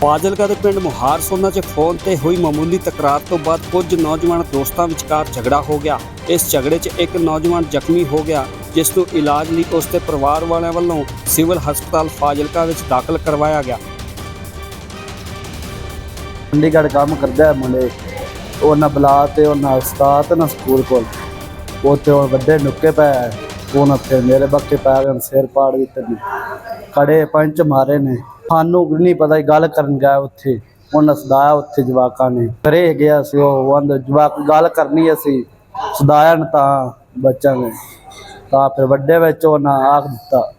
ਫਾਜ਼ਿਲਕਾ ਦੇ ਪਿੰਡ ਮੁਹਾਰ ਸੋਨਾ 'ਚ ਫੋਨ ਤੇ ਹੋਈ ਮਾਮੂਲੀ ਤਕਰਾਰ ਤੋਂ ਬਾਅਦ ਕੁਝ ਨੌਜਵਾਨ ਦੋਸਤਾਂ ਵਿਚਕਾਰ ਝਗੜਾ ਹੋ ਗਿਆ। ਇਸ ਝਗੜੇ 'ਚ ਇੱਕ ਨੌਜਵਾਨ ਜ਼ਖਮੀ ਹੋ ਗਿਆ, ਜਿਸ ਨੂੰ ਇਲਾਜ ਲਈ ਉਸ ਦੇ ਪਰਿਵਾਰ ਵਾਲਿਆਂ ਵੱਲੋਂ ਸਿਵਲ ਹਸਪਤਾਲ ਫਾਜ਼ਿਲਕਾ ਵਿੱਚ ਦਾਖਲ ਕਰਵਾਇਆ ਗਿਆ। ਚੰਡੀਗੜ੍ਹ ਕੰਮ ਕਰਦਾ ਹੈ ਮੁੰਡੇ। ਉਹਨਾਂ ਬੁਲਾ ਤੇ ਉਹਨਾਂ ਉਸਤਾਦ, ਨਾ ਸਕੂਲ ਕੋਲ। ਉੱਥੇ ਉਹ ਵੱਡੇ ਨੁੱਕੇ ਪੈ ਹੈ। ਉਹਨਾਂ ਮੇਰੇ ਬੱਕੇ ਪੈ ਗਏ ਸਿਰ ਪਾੜ ਦਿੱਤੇ ਨੇ। ਕੜੇ ਪੰਜ ਮਾਰੇ ਨੇ। ਸਾਨੂੰ ਨਹੀਂ ਪਤਾ ਗੱਲ ਕਰਨ ਗਿਆ ਉੱਥੇ। ਉਹਨਾਂ ਸਦਾਇਆ ਉੱਥੇ ਜਵਾਕਾਂ ਨੇ। ਘਰੇ ਗਿਆ ਸੀ ਉਹ ਵੰਦ ਜਵਾਕ ਗੱਲ ਕਰਨੀ ਅਸੀਂ। ਸਦਾਇਆ ਨੇ ਤਾਂ ਬੱਚਾ ਨੇ। ਤਾਂ ਫਿਰ ਵੱਡੇ ਵਿੱਚ ਉਹਨਾਂ ਆਖ ਦਿੱਤਾ।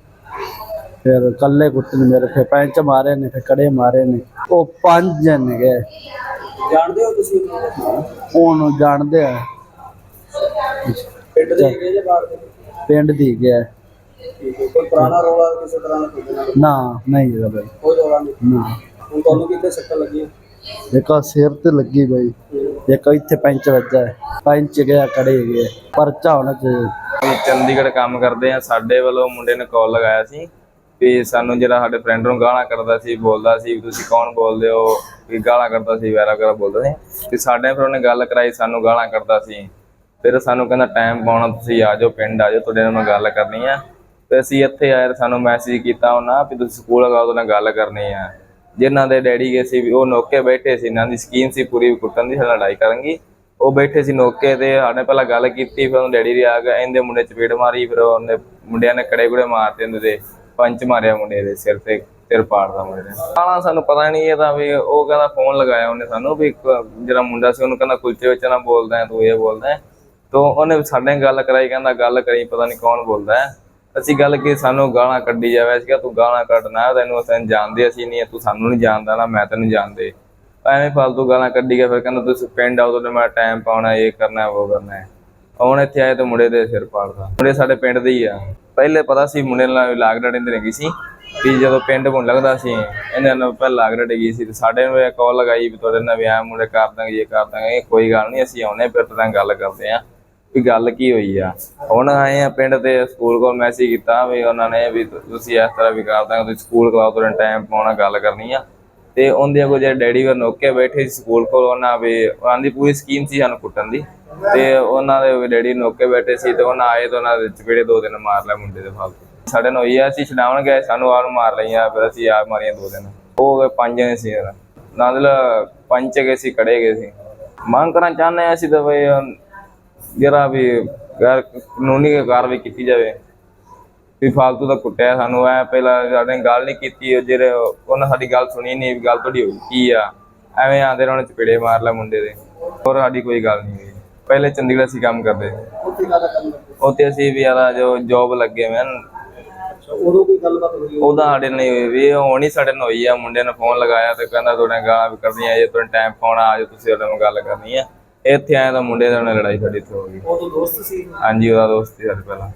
ਫਿਰ ਕੱਲੇ ਕੁੱਤੇ ਨੇ ਮੇਰੇ ਫਿਰ ਪੈਂਚ ਮਾਰੇ ਨੇ ਫਿਰ ਕੜੇ ਮਾਰੇ ਨੇ। ਉਹ ਪੰਜ ਜਣੇ ਗਏ। ਜਾਣਦੇ ਹੋ ਤੁਸੀਂ ਉਹਨੂੰ ਜਾਣਦੇ ਆ। ਪਿੰਡ ਦੇ ਹੈਗੇ ਜਾਂ ਬਾਹਰ ਦੇ? ਪਿੰਡ ਦੀ ਗਿਆ ਕੋਈ ਪੁਰਾਣਾ ਰੋਲਾ ਕਿਸੇ ਤਰ੍ਹਾਂ ਦਾ ਕੋਈ ਨਾ ਨਹੀਂ ਹੈਗਾ ਬਈ ਕੋਈ ਰੋਲਾ ਨਹੀਂ? ਨਾ। ਹੁਣ ਤੁਹਾਨੂੰ ਕਿੱਥੇ ਸੱਟਾਂ ਲੱਗੀਆਂ? ਇੱਕ ਆਹ ਸਿਰ ਤੇ ਲੱਗੀ ਬਈ। ਇੱਕ ਇੱਥੇ ਪੈਂਚ ਵੱਜਾ ਹੈ। ਪੈਂਚ ਗਿਆ ਕੜੇ ਗਏ। ਪਰਚਾ ਹੋਣਾ ਚਾਹੀਦਾ ਅਸੀਂ ਚੰਡੀਗੜ੍ਹ ਕੰਮ ਕਰਦੇ ਆ ਸਾਡੇ ਵੱਲੋਂ ਮੁੰਡੇ ਨੇ ਕਾਲ ਲਗਾਇਆ ਸੀ ਵੀ ਸਾਨੂੰ ਜਿਹੜਾ ਸਾਡੇ ਫਰੈਂਡ ਨੂੰ ਗਾਲਾਂ ਕਰਦਾ ਸੀ ਬੋਲਦਾ ਸੀ ਵੀ ਤੁਸੀਂ ਕੌਣ ਬੋਲਦੇ ਹੋ? ਵੀ ਗਾਲਾਂ ਕਰਦਾ ਸੀ ਵੈਰਾ ਵਗੈਰਾ ਬੋਲਦਾ ਸੀ। ਤੇ ਸਾਡੇ ਫਿਰ ਉਹਨੇ ਗੱਲ ਕਰਾਈ ਸਾਨੂੰ ਗਾਲਾਂ ਕਰਦਾ ਸੀ। ਫਿਰ ਸਾਨੂੰ ਕਹਿੰਦਾ ਟਾਈਮ ਪਾਉਣਾ ਤੁਸੀਂ ਆ ਜਾਓ ਪਿੰਡ ਆ ਜਾਓ ਤੁਹਾਡੇ ਨਾਲ ਮੈਂ ਗੱਲ ਕਰਨੀ ਆ। ਤੇ ਅਸੀਂ ਇੱਥੇ ਆਏ ਤੇ ਸਾਨੂੰ ਮੈਸੇਜ ਕੀਤਾ ਉਹਨਾਂ ਵੀ ਤੁਸੀਂ ਸਕੂਲ ਲਗਾਓ ਤੁਹਾਡੇ ਨਾਲ ਗੱਲ ਕਰਨੀ ਆ। ਜਿਨ੍ਹਾਂ ਦੇ ਡੈਡੀ ਗਏ ਸੀ ਉਹ ਨੋਕੇ ਬੈਠੇ ਸੀ, ਇਹਨਾਂ ਦੀ ਸਕੀਮ ਸੀ ਪੂਰੀ ਕੁੱਟਣ ਦੀ ਲੜਾਈ ਕਰਾਂਗੀ ਉਹ ਬੈਠੇ ਸੀ ਨੋਕੇ ਤੇ ਸਾਡੇ ਪਹਿਲਾਂ ਗੱਲ ਕੀਤੀ, ਫਿਰ ਉਹ ਡੈਡੀ ਦੀ ਆ ਗਿਆ ਇਹਦੇ ਮੁੰਡੇ ਚਪੇੜ ਮਾਰੀ, ਫਿਰ ਉਹਨੇ ਮੁੰਡਿਆਂ ਨੇ ਕੜੇ ਕੁੜੇ ਮਾਰਤੇ ਹੁੰਦੇ ਤੇ ਪੰਚ ਮਾਰਿਆ ਮੁੰਡੇ ਦੇ ਸਿਰ ਤੇ, ਸਿਰ ਪਾੜਦਾ ਮੁੰਡੇ ਨੇ। ਆਣਾ ਸਾਨੂੰ ਪਤਾ ਨਹੀਂ ਇਹਦਾ ਵੀ ਉਹ ਕਹਿੰਦਾ ਫੋਨ ਲਗਾਇਆ ਉਹਨੇ ਸਾਨੂੰ ਵੀ ਜਿਹੜਾ ਮੁੰਡਾ ਸੀ ਉਹਨੂੰ ਕਹਿੰਦਾ ਕੁਲਚੇ ਵਿੱਚ ਨਾ ਬੋਲਦਾ ਤੂੰ ਇਹ ਬੋਲਦਾ ਹੈ। ਤੋ ਉਹਨੇ ਸਾਡੇ ਨਾਲ ਗੱਲ ਕਰਾਈ, ਕਹਿੰਦਾ ਗੱਲ ਕਰੀ, ਪਤਾ ਨਹੀਂ ਕੌਣ ਬੋਲਦਾ ਅਸੀਂ ਗੱਲ ਕੀ, ਸਾਨੂੰ ਗਾਲਾਂ ਕੱਢੀ ਜਾਵੇ ਸੀਗਾ ਤੂੰ ਗਾਲਾਂ ਕੱਢਣਾ, ਤੈਨੂੰ ਅਸੀਂ ਜਾਣਦੇ, ਅਸੀਂ ਨਹੀਂ, ਤੂੰ ਸਾਨੂੰ ਨਹੀਂ ਜਾਣਦਾ ਨਾ, ਮੈਂ ਤੈਨੂੰ ਜਾਣਦੇ। ਐਵੇਂ ਫालतू ਗਾਲਾਂ ਕੱਢੀ ਗਿਆ ਫਿਰ ਕਹਿੰਦਾ ਤੁਸੀਂ ਪਿੰਡ ਆਓ ਤੇ ਮੈਂ ਟਾਈਮ ਪਾਉਣਾ, ਇਹ ਕਰਨਾ, ਉਹ ਕਰਨਾ। ਹੁਣ ਇੱਥੇ ਆਏ ਤੇ ਮੁੰਡੇ ਦੇ ਸਿਰ ਪਾੜਦਾ ਮੁੰਡੇ ਸਾਡੇ ਪਿੰਡ ਦੇ ਹੀ ਆ। ਪਹਿਲੇ ਪਤਾ ਸੀ ਮੁੰਡੇ ਨਾਲ ਲਾਗ ਡਾੜੇ ਦੀ ਲੱਗੀ ਸੀ, ਵੀ ਜਦੋਂ ਪਿੰਡ ਕੋਲ ਲੱਗਦਾ ਸੀ, ਇਹਨਾਂ ਨੂੰ ਪਹਿਲਾਂ ਲਾਗ ਡਾੜੇ ਗਈ ਸੀ, ਤੇ ਸਾਡੇ ਨੂੰ ਇਹ ਕਾਲ ਲਗਾਈ ਵੀ ਤੁਹਾਡੇ ਨਾਲ ਵਿਆਹ ਮੁੰਡੇ ਕਰ ਦਾਂਗੇ, ਇਹ ਕਰ ਦਾਂਗੇ ਕੋਈ ਗੱਲ ਨਹੀਂ, ਅਸੀਂ ਆਉਨੇ ਫਿਰ ਤਾਂ ਗੱਲ ਕਰਦੇ ਆ ਵੀ ਗੱਲ ਕੀ ਹੋਈ ਆ? ਹੁਣ ਆਏ ਆ ਪਿੰਡ ਤੇ ਸਕੂਲ ਕੋਲ ਮੈਸੇਜ ਕੀਤਾ ਵੀ ਉਹਨਾਂ ਨੇ ਵੀ ਤੁਸੀਂ ਇਸ ਤਰ੍ਹਾਂ ਵੀ ਕਰ ਦਾਂਗੇ, ਤੁਸੀਂ ਸਕੂਲ ਕਲਾਉ ਤੋਂ ਟਾਈਮ ਪਾਉਣਾ ਗੱਲ ਕਰਨੀ ਆ। ਤੇ ਉਹਦੇ ਕੋਲ ਜਿਹੜੇ ਡੈਡੀ ਵਰ ਨੋਕੇ ਬੈਠੇ ਸੀ ਸਕੂਲ ਕੋਲ, ਉਹਨਾਂ ਵੀ, ਉਹਨਾਂ ਦੀ ਪੂਰੀ ਸਕੀਮ ਸੀ ਸਾਨੂੰ ਕੁੱਟਣ ਦੀ। ਤੇ ਉਹਨਾਂ ਦੇ ਡੈਡੀ ਨੋਕੇ ਬੈਠੇ ਸੀ ਤੇ ਉਹਨਾਂ ਆਏ ਤੇ ਉਹਨਾਂ ਦੇ ਚਪੇੜੇ ਦੋ ਦਿਨ ਮਾਰ ਲਿਆ ਮੁੰਡੇ ਦੇ ਫਾਲਤੂ। ਸਾਡੇ ਨਾਲ ਹੋਈ ਆ, ਅਸੀਂ ਛਡਾਉਣ ਗਏ, ਸਾਨੂੰ ਆਪ ਨੂੰ ਮਾਰ ਲਈਆਂ, ਫਿਰ ਅਸੀਂ ਆਪ ਮਾਰੀਆਂ ਦੋ ਦਿਨ। ਉਹ ਗਏ ਪੰਜ ਜਣੇ ਸੀ ਯਾਰ ਨਾਲ ਪੰਜ ਗਏ ਸੀ ਕੜੇ ਗਏ ਸੀ। ਮੰਗ ਕਰਨਾ ਚਾਹੁੰਦੇ ਆ ਅਸੀਂ ਤਾਂ ਬਈ ਜਿਹੜਾ ਵੀ ਗੈਰ ਕਾਨੂੰਨੀ ਕਾਰਵਾਈ ਕੀਤੀ ਜਾਵੇ ਵੀ ਫਾਲਤੂ ਦਾ ਕੁੱਟਿਆ ਸਾਨੂੰ। ਐ ਪਹਿਲਾਂ ਸਾਡੇ ਨਾਲ ਗੱਲ ਨਹੀਂ ਕੀਤੀ ਉਹ ਜਿਹੜੇ ਉਹਨਾਂ ਸਾਡੀ ਗੱਲ ਸੁਣੀ ਨਹੀਂ ਗੱਲ ਤੁਹਾਡੀ ਹੋਈ ਕੀ ਆ? ਐਵੇਂ ਆਂਦੇ ਉਹਨੇ ਚਪੇੜੇ ਮਾਰ ਲਿਆ ਮੁੰਡੇ ਦੇ। ਹੋਰ ਸਾਡੀ ਕੋਈ ਗੱਲ ਨਹੀਂ ਹੋਈ। ਪਹਿਲੇ ਚੰਡੀਗੜ੍ਹ ਅਸੀਂ ਕੰਮ ਕਰਦੇ ਉੱਥੇ ਅਸੀਂ ਵੀ ਯਾਰ ਜੋ ਜੌਬ ਲੱਗੇ ਅੱਛਾ, ਉਦੋਂ ਕੋਈ ਗੱਲਬਾਤ ਹੋਈ? ਉਹਦਾ ਸਾਡੇ ਨਾਲ ਹੋਈ ਵੀ ਹੁਣ ਹੀ ਸਾਡੇ ਨਾਲ ਹੋਈ ਆ। ਮੁੰਡੇ ਨੇ ਫੋਨ ਲਗਾਇਆ ਤੇ ਕਹਿੰਦਾ ਤੁਹਾਡੇ ਗਾਲਾਂ ਵੀ ਕਰਨੀਆਂ ਜੇ ਤੁਹਾਡੇ ਟਾਈਮ ਪਾਉਣਾ ਆ ਜਾਓ ਤੁਸੀਂ ਉਹਦੇ ਨਾਲ ਗੱਲ ਕਰਨੀ ਆ। ਇੱਥੇ ਆਇਆ ਤਾਂ ਮੁੰਡੇ ਦੇ ਨਾਲ ਲੜਾਈ ਸਾਡੀ ਇੱਥੇ ਹੋ ਗਈ। ਉਹ ਤਾਂ ਦੋਸਤ ਸੀ। ਹਾਂਜੀ ਉਹਦਾ ਦੋਸਤ ਸੀ ਸਾਡੇ ਪਹਿਲਾਂ।